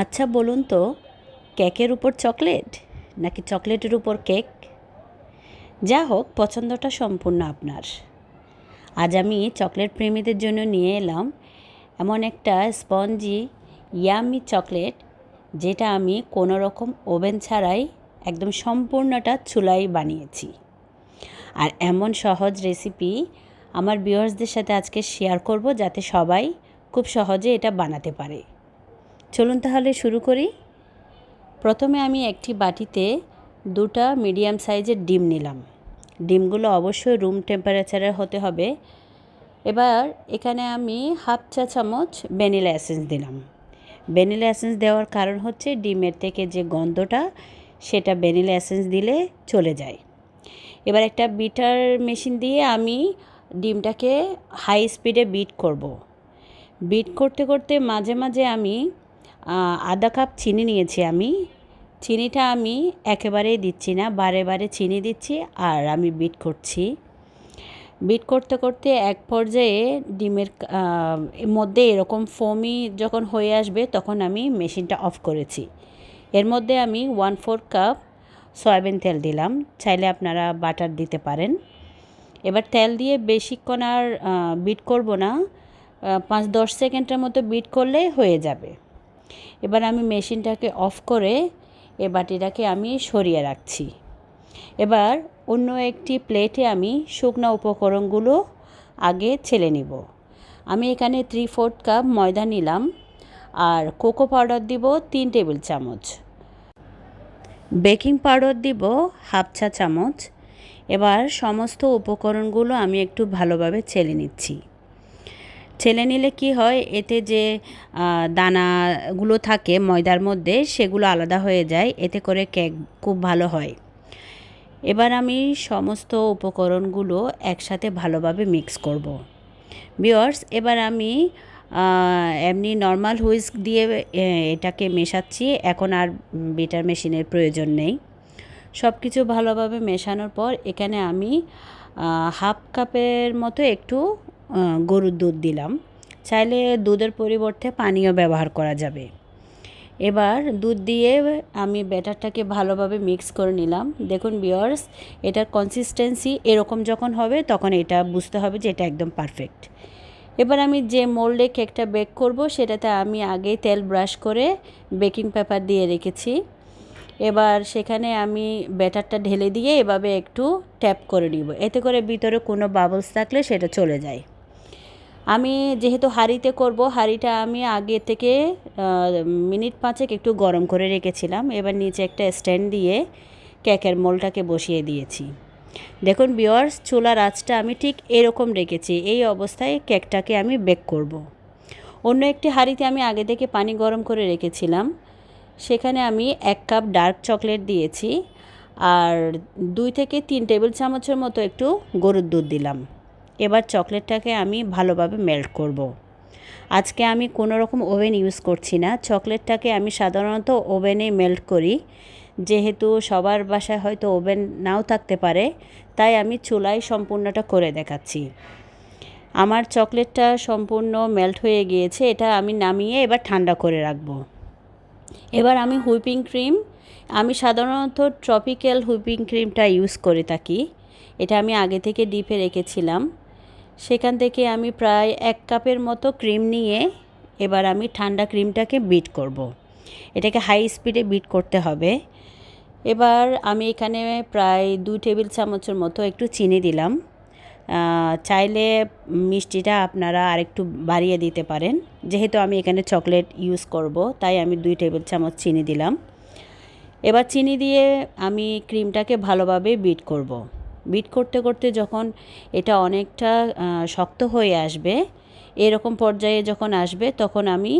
আচ্ছা বলুন তো, কেকের উপর চকলেট নাকি চকলেটের উপর কেক? যা হোক, পছন্দটা সম্পূর্ণ আপনার। আজ আমি চকলেট প্রেমীদের জন্য নিয়ে এলাম এমন একটা স্পঞ্জি, ইয়ামি চকলেট, যেটা আমি কোনো রকম ওভেন ছাড়াই একদম সম্পূর্ণটা চুলাই বানিয়েছি। আর এমন সহজ রেসিপি আমার ভিউয়ার্সদের সাথে আজকে শেয়ার করব, যাতে সবাই খুব সহজে এটা বানাতে পারে। চলুন তাহলে শুরু করি। প্রথমে আমি একটি বাটিতে দুটা মিডিয়াম সাইজের ডিম নিলাম। ডিমগুলো অবশ্যই রুম টেম্পারেচারের হতে হবে। এবার এখানে আমি হাফ চা চামচ ভ্যানিলা এসেন্স দিলাম। ভ্যানিলা এসেন্স দেওয়ার কারণ হচ্ছে ডিমের থেকে যে গন্ধটা, সেটা ভ্যানিলা এসেন্স দিলে চলে যায়। এবার একটা বিটার মেশিন দিয়ে আমি ডিমটাকে হাই স্পিডে বিট করব। বিট করতে করতে মাঝে মাঝে আমি আধা কাপ চিনি নিয়েছি আমি। চিনিটা আমি একেবারেই দিচ্ছি না, বারে বারে চিনি দিচ্ছি আর আমি বিট করছি। বিট করতে করতে এক পর্যায়ে ডিমের মধ্যে এরকম ফোমি যখন হয়ে আসবে তখন আমি মেশিনটা অফ করেছি। এর মধ্যে আমি ওয়ান ফোর কাপ সয়াবিন তেল দিলাম, চাইলে আপনারা বাটার দিতে পারেন। এবার তেল দিয়ে বেশিক্ষণ আর বিট করব না পাঁচ দশ সেকেন্ডের মতো বিট করলেই হয়ে যাবে। এবার আমি মেশিনটাকে অফ করে এ বাটিটাকে আমি সরিয়ে রাখছি। এবার অন্য একটি প্লেটে আমি শুকনো উপকরণগুলো আগে ছেলে নিব। আমি এখানে থ্রি ফোর্থ কাপ ময়দা নিলাম আর কোকো পাউডার দিব তিন টেবিল চামচ। বেকিং পাউডার দিব হাফ চা চামচ। এবার সমস্ত উপকরণগুলো আমি একটু ভালোভাবে ছেলে নিচ্ছি। ছেলে নিলে কি হয়? এতে যে দানাগুলো থাকে ময়দার মধ্যে, সেগুলো আলাদা হয়ে যায়। এতে করে কেক খুব ভালো হয়। এবার আমি সমস্ত উপকরণগুলো একসাথে ভালোভাবে মিক্স করব। বিয়ার্স এবার আমি এমনি নর্মাল হুইস্ক দিয়ে এটাকে মেশাচ্ছি। এখন আর বিটার মেশিনের প্রয়োজন নেই। সব কিছু ভালোভাবে মেশানোর পর এখানে আমি হাফ কাপের মতো একটু গরুর দুধ দিলাম। চাইলে দুধের পরিবর্তে পানীয় ব্যবহার করা যাবে। এবার দুধ দিয়ে আমি ব্যাটারটাকে ভালোভাবে মিক্স করে নিলাম। দেখুন বিয়ার্স এটার কনসিস্টেন্সি এরকম যখন হবে, তখন এটা বুঝতে হবে যে এটা একদম পারফেক্ট এবার আমি যে মোল্ডে কেকটা বেক করব, সেটাতে আমি আগে তেল ব্রাশ করে বেকিং পেপার দিয়ে রেখেছি। এবার সেখানে আমি ব্যাটারটা ঢেলে দিয়ে এভাবে একটু ট্যাপ করে নিব। এতে করে ভিতরে কোনো বাবলস থাকলে সেটা চলে যায়। আমি যেহেতু হাঁড়িতে করব, হাঁড়িটা আমি আগে থেকে মিনিট পাঁচেক একটু গরম করে রেখেছিলাম। এবার নিচে একটা স্ট্যান্ড দিয়ে কেকের মোলটাকে বসিয়ে দিয়েছি। দেখুন বিয়ার্স চুলার আঁচটা আমি ঠিক এরকম রেখেছি। এই অবস্থায় কেকটাকে আমি বেক করব। অন্য একটি হাঁড়িতে আমি আগে থেকে পানি গরম করে রেখেছিলাম। সেখানে আমি এক কাপ ডার্ক চকলেট দিয়েছি। আর দুই থেকে তিন টেবিল চামচের মতো একটু গরুর দুধ দিলাম। এবার চকলেটটাকে আমি ভালোভাবে মেল্ট করব। আজকে আমি কোনো রকম ওভেন ইউজ করছি না। চকলেটটাকে আমি সাধারণত ওভেনে মেল্ট করি। যেহেতু সবার বাসায় হয়তো ওভেন নাও থাকতে পারে, তাই আমি চুলায় সম্পূর্ণটা করে দেখাচ্ছি। আমার চকলেটটা সম্পূর্ণ মেল্ট হয়ে গিয়েছে, এটা আমি নামিয়ে এবার ঠান্ডা করে রাখব। এবার আমি হুইপিং ক্রিম, আমি সাধারণত ট্রপিক্যাল হুইপিং ক্রিমটা ইউজ করে থাকি। এটা আমি আগে থেকে ডিপে রেখেছিলাম। সেখান থেকে আমি প্রায় এক কাপের মতো ক্রিম নিয়ে এবার আমি ঠান্ডা ক্রিমটাকে বিট করব। এটাকে হাই স্পিডে বিট করতে হবে এবার আমি এখানে প্রায় দুই টেবিল চামচের মতো একটু চিনি দিলাম চাইলে মিষ্টিটা আপনারা আরেকটু বাড়িয়ে দিতে পারেন যেহেতু আমি এখানে চকলেট ইউজ করব, তাই আমি দুই টেবিল চামচ চিনি দিলাম এবার চিনি দিয়ে আমি ক্রিমটাকে ভালোভাবে বিট করব। বিট করতে করতে যখন এটা অনেকটা শক্ত হয়ে আসবে, এরকম পর্যায়ে যখন আসবে তখন আমি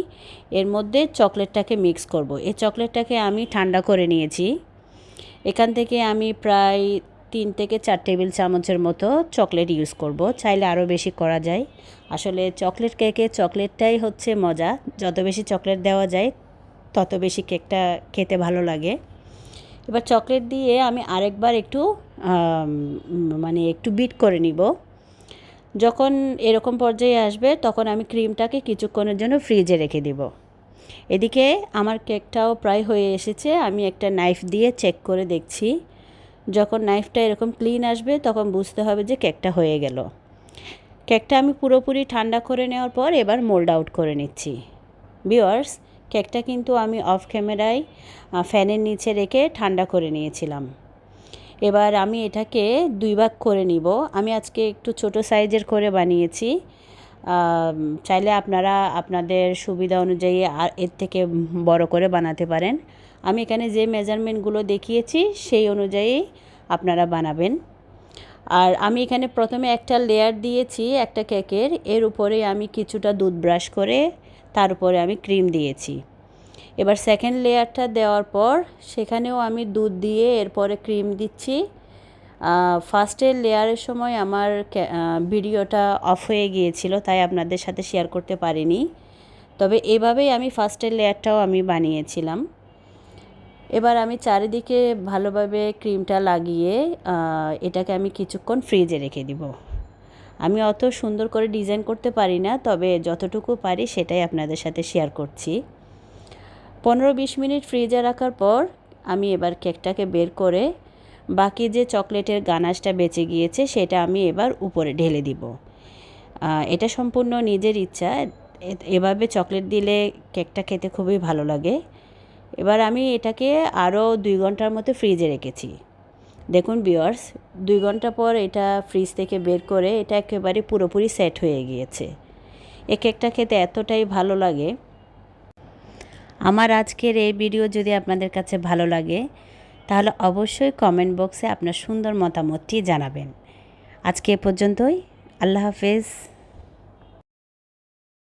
এর মধ্যে চকলেটটাকে মিক্স করব। এই চকলেটটাকে আমি ঠান্ডা করে নিয়েছি। এখান থেকে আমি প্রায় তিন থেকে চার টেবিল চামচের মতো চকলেট ইউজ করব। চাইলে আরও বেশি করা যায়। আসলে চকলেট কেকে, চকলেটটাই হচ্ছে মজা। যত বেশি চকলেট দেওয়া যায়, তত বেশি কেকটা খেতে ভালো লাগে। এবার চকলেট দিয়ে আমি আরেকবার একটু মানে একটু বিট করে নিব। যখন এরকম পর্যায়ে আসবে, তখন আমি ক্রিমটাকে কিছুক্ষণের জন্য ফ্রিজে রেখে দিব। এদিকে আমার কেকটাও প্রায় হয়ে এসেছে, আমি একটা নাইফ দিয়ে চেক করে দেখছি। যখন নাইফটা এরকম ক্লিন আসবে, তখন বুঝতে হবে যে কেকটা হয়ে গেল। কেকটা আমি পুরোপুরি ঠান্ডা করে নেওয়ার পর এবার মোল্ড আউট করে নিচ্ছি। বিওয়ার্স কেকটা কিন্তু আমি অফ ক্যামেরায় ফ্যানের নিচে রেখে ঠান্ডা করে নিয়েছিলাম। এবার আমি এটাকে দুই ভাগ করে নিব। আমি আজকে একটু ছোট সাইজের করে বানিয়েছি। চাইলে আপনারা আপনাদের সুবিধা অনুযায়ী আর এর থেকে বড় করে বানাতে পারেন। আমি এখানে যে মেজারমেন্টগুলো দেখিয়েছি, সেই অনুযায়ী আপনারা বানাবেন। আর আমি এখানে প্রথমে একটা লেয়ার দিয়েছি একটা কেকের এর। উপরে আমি কিছুটা দুধ ব্রাশ করে তার উপরে আমি ক্রিম দিয়েছি। এবার সেকেন্ড লেয়ারটা দেওয়ার পর সেখানেও আমি দুধ দিয়ে এরপরে ক্রিম দিচ্ছি। ফার্স্টের লেয়ারের সময় আমার ভিডিওটা অফ হয়ে গিয়েছিল, তাই আপনাদের সাথে শেয়ার করতে পারিনি। তবে এভাবেই আমি ফার্স্টের লেয়ারটাও আমি বানিয়েছিলাম। এবার আমি চারিদিকে ভালোভাবে ক্রিমটা লাগিয়ে এটাকে আমি কিছুক্ষণ ফ্রিজে রেখে দিব। আমি অত সুন্দর করে ডিজাইন করতে পারি না, তবে যতটুকু পারি সেটাই আপনাদের সাথে শেয়ার করছি। পনেরো বিশ মিনিট ফ্রিজে রাখার পর আমি এবার কেকটাকে বের করে বাকি যে চকলেটের গানাশটা বেঁচে গিয়েছে সেটা আমি এবার উপরে ঢেলে দিব। এটা সম্পূর্ণ নিজের ইচ্ছা। এভাবে চকলেট দিলে কেকটা খেতে খুবই ভালো লাগে। এবার আমি এটাকে আরও দুই ঘণ্টার মতো ফ্রিজে রেখেছি। দেখুন বিয়ার্স দুই ঘণ্টা পর এটা ফ্রিজ থেকে বের করে এটা একেবারে পুরোপুরি সেট হয়ে গিয়েছে। এক একটা খেতে এতটাই ভালো লাগে। আমার আজকের এই ভিডিও যদি আপনাদের কাছে ভালো লাগে, তাহলে অবশ্যই কমেন্ট বক্সে আপনার সুন্দর মতামতটি জানাবেন। আজকে এ পর্যন্তই, আল্লাহ হাফেজ।